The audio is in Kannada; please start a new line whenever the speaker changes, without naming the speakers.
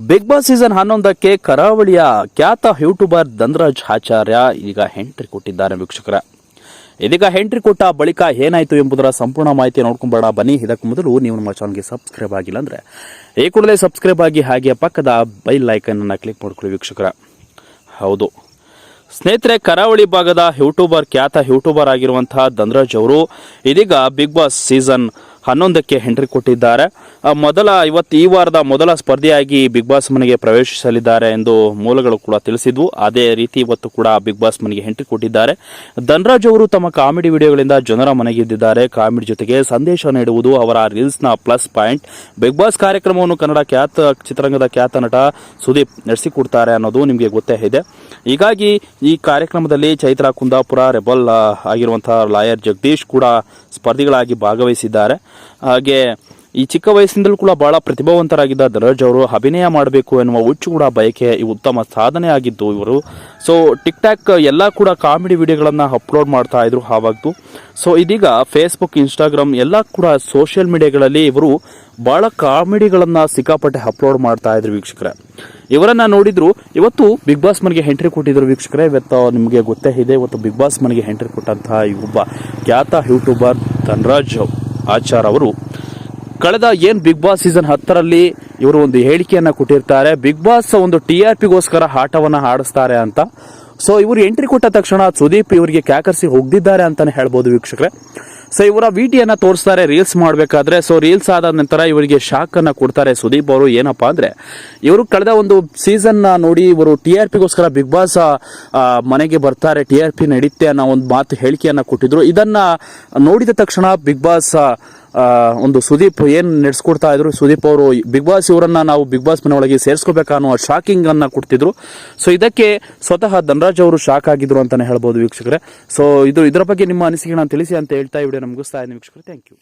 ಬಿಗ್ ಬಾಸ್ ಸೀಸನ್ ಹನ್ನೊಂದಕ್ಕೆ ಕರಾವಳಿಯ ಖ್ಯಾತ ಯೂಟ್ಯೂಬರ್ ಧನರಾಜ್ ಆಚಾರ್ಯ ಈಗ ಎಂಟ್ರಿ ಕೊಟ್ಟಿದ್ದಾರೆ ವೀಕ್ಷಕರ. ಇದೀಗ ಎಂಟ್ರಿ ಕೊಟ್ಟ ಬಳಿಕ ಏನಾಯಿತು ಎಂಬುದರ ಸಂಪೂರ್ಣ ಮಾಹಿತಿ ನೋಡ್ಕೊಂಬೇಡ. ಬನ್ನಿ, ಇದಕ್ಕೂ ಮೊದಲು ನೀವು ನಮ್ಮ ಚಾನಲ್ಗೆ ಸಬ್ಸ್ಕ್ರೈಬ್ ಆಗಿಲ್ಲ ಅಂದ್ರೆ ಈ ಕೂಡಲೇ ಸಬ್ಸ್ಕ್ರೈಬ್ ಆಗಿ ಹಾಗೆ ಪಕ್ಕದ ಬೈಲ್ ಐಕನನ್ನು ಕ್ಲಿಕ್ ಮಾಡ್ಕೊಳ್ಳಿ ವೀಕ್ಷಕರ. ಹೌದು. ಸ್ನೇಹಿತರೆ, ಕರಾವಳಿ ಭಾಗದ ಯೂಟ್ಯೂಬರ್, ಖ್ಯಾತ ಯೂಟ್ಯೂಬರ್ ಆಗಿರುವಂತಹ ಧನರಾಜ್ ಅವರು ಇದೀಗ ಬಿಗ್ ಬಾಸ್ ಸೀಸನ್ ಹನ್ನೊಂದಕ್ಕೆ ಎಂಟ್ರಿ ಕೊಟ್ಟಿದ್ದಾರೆ. ಮೊದಲ ಇವತ್ತು ಈ ವಾರದ ಮೊದಲ ಸ್ಪರ್ಧೆಯಾಗಿ ಬಿಗ್ ಬಾಸ್ ಮನೆಗೆ ಪ್ರವೇಶಿಸಲಿದ್ದಾರೆ ಎಂದು ಮೂಲಗಳು ಕೂಡ ತಿಳಿಸಿದ್ವು. ಅದೇ ರೀತಿ ಇವತ್ತು ಕೂಡ ಬಿಗ್ ಬಾಸ್ ಮನೆಗೆ ಎಂಟ್ರಿ ಕೊಟ್ಟಿದ್ದಾರೆ. ಧನರಾಜ್ ಅವರು ತಮ್ಮ ಕಾಮಿಡಿ ವಿಡಿಯೋಗಳಿಂದ ಜನರ ಮನೆಗೆದ್ದಿದ್ದಾರೆ ಕಾಮಿಡಿ ಜೊತೆಗೆ ಸಂದೇಶ ನೀಡುವುದು ಅವರ ರೀಲ್ಸ್ನ ಪ್ಲಸ್ ಪಾಯಿಂಟ್. ಬಿಗ್ ಬಾಸ್ ಕಾರ್ಯಕ್ರಮವನ್ನು ಕನ್ನಡ ಖ್ಯಾತ ಚಿತ್ರರಂಗದ ಖ್ಯಾತ ನಟ ಸುದೀಪ್ ನಡೆಸಿಕೊಡ್ತಾರೆ ಅನ್ನೋದು ನಿಮಗೆ ಗೊತ್ತೇ ಇದೆ. ಹೀಗಾಗಿ ಈ ಕಾರ್ಯಕ್ರಮದಲ್ಲಿ ಚೈತ್ರಾ ಕುಂದಾಪುರ, ರೆಬಲ್ ಆಗಿರುವಂತಹ ಲಾಯರ್ ಜಗದೀಶ್ ಕೂಡ ಸ್ಪರ್ಧಿಗಳಾಗಿ ಭಾಗವಹಿಸಿದ್ದಾರೆ. ಹಾಗೆ ಈ ಚಿಕ್ಕ ವಯಸ್ಸಿನಿಂದಲೂ ಕೂಡ ಬಹಳ ಪ್ರತಿಭಾವಂತರಾಗಿದ್ದ ದರಜ್ ಅವರು ಅಭಿನಯ ಮಾಡಬೇಕು ಎನ್ನುವ ಹುಚ್ಚು ಕೂಡ ಬಯಕೆ ಈ ಉತ್ತಮ ಸಾಧನೆ ಆಗಿದ್ದು ಇವರು. ಸೊ ಟಿಕ್ ಟಾಕ್ ಎಲ್ಲ ಕೂಡ ಕಾಮಿಡಿ ವಿಡಿಯೋಗಳನ್ನು ಅಪ್ಲೋಡ್ ಮಾಡ್ತಾ ಇದ್ರು ಆವಾಗ್ದು ಸೊ ಇದೀಗ ಫೇಸ್ಬುಕ್ ಇನ್ಸ್ಟಾಗ್ರಾಮ್ ಎಲ್ಲ ಕೂಡ ಸೋಷಿಯಲ್ ಮೀಡಿಯಾಗಳಲ್ಲಿ ಇವರು ಬಹಳ ಕಾಮಿಡಿಗಳನ್ನು ಸಿಕ್ಕಾಪಟ್ಟೆ ಅಪ್ಲೋಡ್ ಮಾಡ್ತಾ ಇದ್ರು ವೀಕ್ಷಕರೇ. ಇವರನ್ನ ನೋಡಿದ್ರು, ಇವತ್ತು ಬಿಗ್ ಬಾಸ್ ಮನೆಗೆ ಎಂಟ್ರಿ ಕೊಟ್ಟಿದ್ರು ವೀಕ್ಷಕರೇ. ಇವತ್ತು ನಿಮಗೆ ಗೊತ್ತೇ ಇದೆ, ಇವತ್ತು ಬಿಗ್ ಬಾಸ್ ಮನೆಗೆ ಎಂಟ್ರಿ ಕೊಟ್ಟಂತಹ ಒಬ್ಬ ಖ್ಯಾತ ಯೂಟ್ಯೂಬರ್ ಧನರಾಜ್ ಆಚಾರ್ ಅವರು, ಕಳೆದ ಏನ್ ಬಿಗ್ ಬಾಸ್ ಸೀಸನ್ ಹತ್ತರಲ್ಲಿ ಇವರು ಒಂದು ಹೇಳಿಕೆಯನ್ನು ಕೊಟ್ಟಿರ್ತಾರೆ ಬಿಗ್ ಬಾಸ್ ಒಂದು ಟಿ ಆರ್ ಪಿಗೋಸ್ಕರ ಆಟವನ್ನು ಆಡಿಸ್ತಾರೆ ಅಂತ. ಸೊ ಇವರು ಎಂಟ್ರಿ ಕೊಟ್ಟ ತಕ್ಷಣ ಸುದೀಪ್ ಇವರಿಗೆ ಕ್ಯಾಕರ್ಸಿ ಹೋಗ್ದಿದ್ದಾರೆ ಅಂತಾನೆ ಹೇಳ್ಬೋದು ವೀಕ್ಷಕರೇ. ಸೊ ಇವರ ವಿಟಿಯನ್ನ ತೋರಿಸ್ತಾರೆ ರೀಲ್ಸ್ ಮಾಡಬೇಕಾದ್ರೆ. ಸೊ ರೀಲ್ಸ್ ಆದ ನಂತರ ಇವರಿಗೆ ಶಾಕ್ ಅನ್ನ ಕೊಡ್ತಾರೆ. ಸುದೀಪ್ ಅವರು ಏನಪ್ಪಾ ಅಂದ್ರೆ, ಇವರು ಕಳೆದ ಒಂದು ಸೀಸನ್ ನೋಡಿ ಇವರು ಟಿ ಆರ್ ಪಿಗೋಸ್ಕರ ಬಿಗ್ ಬಾಸ್ ಮನೆಗೆ ಬರ್ತಾರೆ. ಟಿ ಆರ್ ಪಿ ನಡೀತೆ ಅನ್ನೋ ಒಂದು ಮಾತು ಹೇಳಿಕೆಯನ್ನ ಕೊಟ್ಟಿದ್ರು. ಇದನ್ನ ನೋಡಿದ ತಕ್ಷಣ ಬಿಗ್ ಬಾಸ್ ಒಂದು ಸುದೀಪ್ ಏನು ನಡೆಸ್ಕೊಡ್ತಾ ಇದ್ರು? ಸುದೀಪ್ ಅವರು ಬಿಗ್ ಬಾಸ್ ಇವರನ್ನ ನಾವು ಬಿಗ್ ಬಾಸ್ ಮನೆ ಒಳಗೆ ಸೇರಿಸ್ಕೋಬೇಕಾ ಅನ್ನೋ ಶಾಕಿಂಗ್ ಅನ್ನ ಕೊಡ್ತಿದ್ರು. ಸೊ ಇದಕ್ಕೆ ಸ್ವತಃ ಧನರಾಜ್ ಅವರು ಶಾಕ್ ಆಗಿದ್ರು ಅಂತಾನೆ ಹೇಳ್ಬೋದು ವೀಕ್ಷಕರೇ. ಸೊ ಇದು ಇದರ ಬಗ್ಗೆ ನಿಮ್ಮ ಅನಿಸಿಕೆ ನಾನು ತಿಳಿಸಿ ಅಂತ ಹೇಳ್ತಾ ವಿಡಿಯೋ ಮುಗಿಸ್ತಾ ವೀಕ್ಷಕರು ವೀಕ್ಷಕರೇ. Thank you